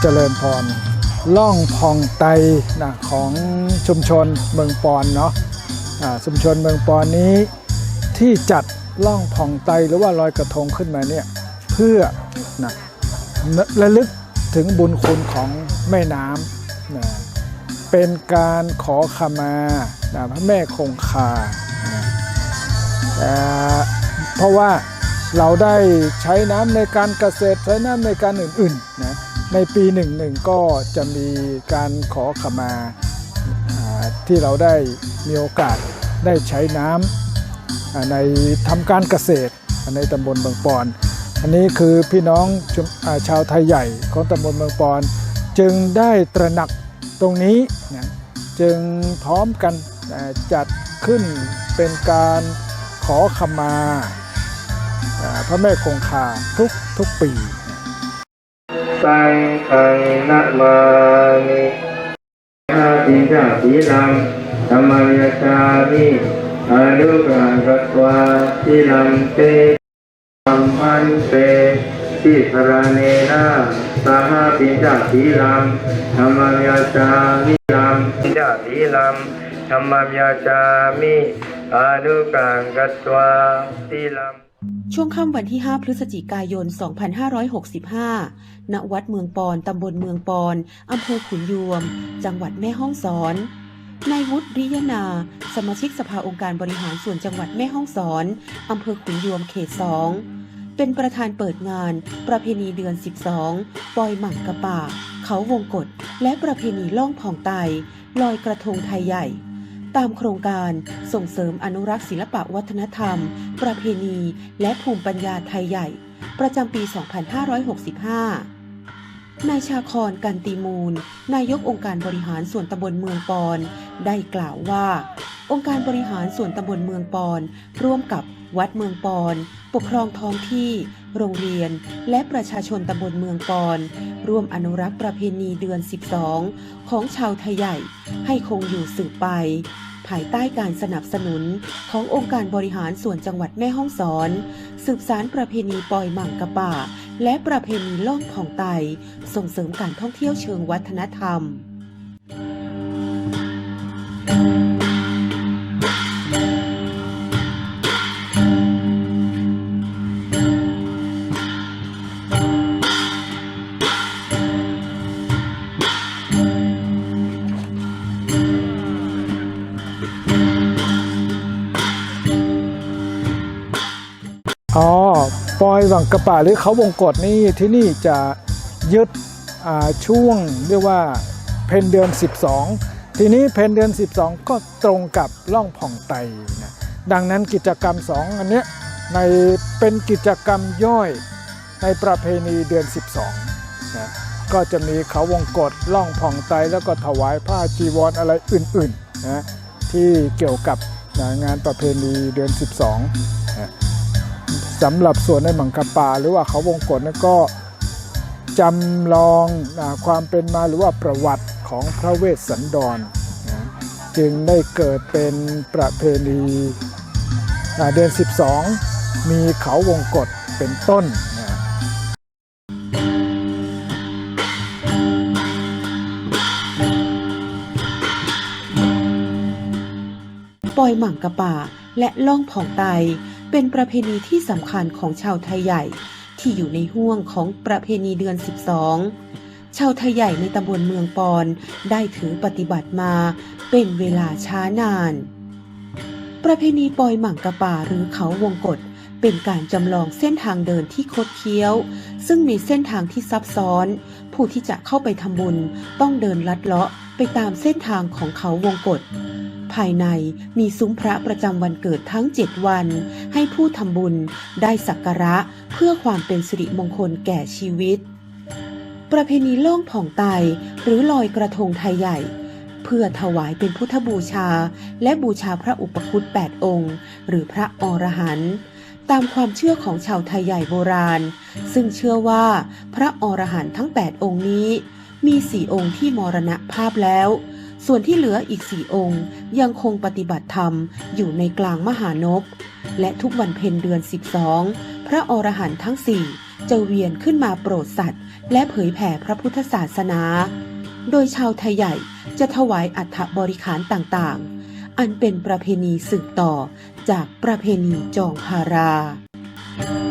เจริญพรล่องพองไตนะของชุมชนเมืองปอนเนาะชุมชนเมืองปอนนี้ที่จัดล่องพองไตหรือว่าลอยกระทงขึ้นมาเนี่ยเพื่อนะระลึกถึงบุญคุณของแม่น้ำนะเป็นการขอขมานะพระแม่คงคานะแต่เพราะว่าเราได้ใช้น้ำในการเกษตรใช้น้ำในการอื่นๆนะ ในปีหนึ่งหนึ่งก็จะมีการขอขมาที่เราได้มีโอกาสได้ใช้น้ำในทำการเกษตรในตำบลเมืองปอน อันนี้คือพี่น้องชุมอ่าชาวไทยใหญ่ของตำบลเมืองปอน จึงได้ตระหนักตรงนี้นะจึงพร้อมกันจัดขึ้นเป็นการขอขมาพระแม่คงคาทุกทุกปี สังฆังนะมามิอาติจาสีลังธรรมยชามิอนุกากัตวาสีลังเตสัมพันเตทิพรเนนะสหปิจาสีลังธรรมยชามิลังปิจาสีลังธรรมยชามิอนุกากัตวาสีลัง ช่วงค่ำวันที่ 5 พฤศจิกายน 2565 ณ วัดเมืองปอน ตำบลเมืองปอน อำเภอขุนยวม จังหวัดแม่ฮ่องสอน นายวุฒิริยนา สมาชิกสภาองค์การบริหารส่วนจังหวัดแม่ฮ่องสอน อำเภอขุนยวม เขต2เป็นประธานเปิดงาน ประเพณีเดือน 12 ปอยหมั่งกระป่า เขาวงกฏและประเพณีล่องผ่องไตลอยกระทงไทยใหญ่ ตามโครงการส่งเสริมอนุรักษ์ศิลปะวัฒนธรรม ประเพณี และภูมิปัญญาไทยใหญ่ ประจำปี 2565นายชาคอนกันตีมูล นายกองค์การบริหารส่วนตำบลเมืองปอน ได้กล่าวว่า องค์การบริหารส่วนตำบลเมืองปอน ร่วมกับวัดเมืองปอน ปกครองท้องที่ โรงเรียน และประชาชนตำบลเมืองปอนร่วมอนุรักษ์ประเพณีเดือน 12 ของชาวไทยใหญ่ ให้คงอยู่สืบไป ภายใต้การสนับสนุนขององค์การบริหารส่วนจังหวัดแม่ฮ่องสอน สืบสารประเพณีป่อยหมั่งกระป่า และประเพณีล่องผ่องไต ส่งเสริมการท่องเที่ยวเชิงวัฒนธรรม ปอยหวังกระป่าหรือเขาวงกฏนี่ที่นี่จะยึดช่วงเรียกว่าเพนเดือน 12 ทีนี้เพนเดือน 12 ก็ตรงกับล่องผ่องไตนะดังนั้นกิจกรรม 2 อันเนี้ยในเป็นกิจกรรมย่อยในประเพณีเดือน 12นะก็จะมีเขาวงกฏล่องผ่องไตแล้วก็ถวายผ้าจีวรออะไรอื่นๆนะที่เกี่ยวกับนะงานประเพณีเดือน 12 สำหรับส่วนในหมังกะป่า หรือว่าเขาวงกฏนั้นก็จำลองอความเป็นมาหรือว่าประวัติของพระเวสสันดรนะจึงได้เกิดเป็นประเพณีเดือน 12 มีเขาวงกฏเป็นต้นนะปอยหมั่งกะป่าและล่องผ่องไต เป็นประเพณีที่สำคัญของชาวไทยใหญ่ที่อยู่ในห่วงของประเพณีเดือน 12 ชาวไทยใหญ่ในตำบลเมืองปอนได้ถือปฏิบัติมาเป็นเวลาช้านาน ประเพณีปอยหมั่งกะป่าหรือเขาวงกฏเป็นการจำลองเส้นทางเดินที่คดเคี้ยว ซึ่งมีเส้นทางที่ซับซ้อน ผู้ที่จะเข้าไปทำบุญต้องเดินลัดเลาะไปตามเส้นทางของเขาวงกฏภายในมีซุ้มพระประจำวันเกิดทั้ง7วัน ให้ผู้ทำบุญได้สักการะเพื่อความเป็นสิริมงคลแก่ชีวิต ประเพณีล่องผ่องไตหรือลอยกระทงไทยใหญ่ เพื่อถวายเป็นพุทธบูชา และบูชาพระอุปคุต8องค์ หรือพระอรหันต์ ตามความเชื่อของชาวไทยใหญ่โบราณ ซึ่งเชื่อว่าพระอรหันต์ทั้ง 8 องค์นี้ มีสี่องค์ที่มรณภาพแล้ว ส่วนที่เหลืออีกสี่องค์ ยังคงปฏิบัติธรรมอยู่ในกลางมหานบและทุกวันเพ็ญเดือน 12 พระอรหันต์ทั้งสี่จะเวียนขึ้นมาโปรดสัตว์ และเผยแผ่พระพุทธศาสนา โดยชาวไทยใหญ่จะถวายอัฐบริขารต่างๆ อันเป็นประเพณีสืบต่อจากประเพณีจองฮารา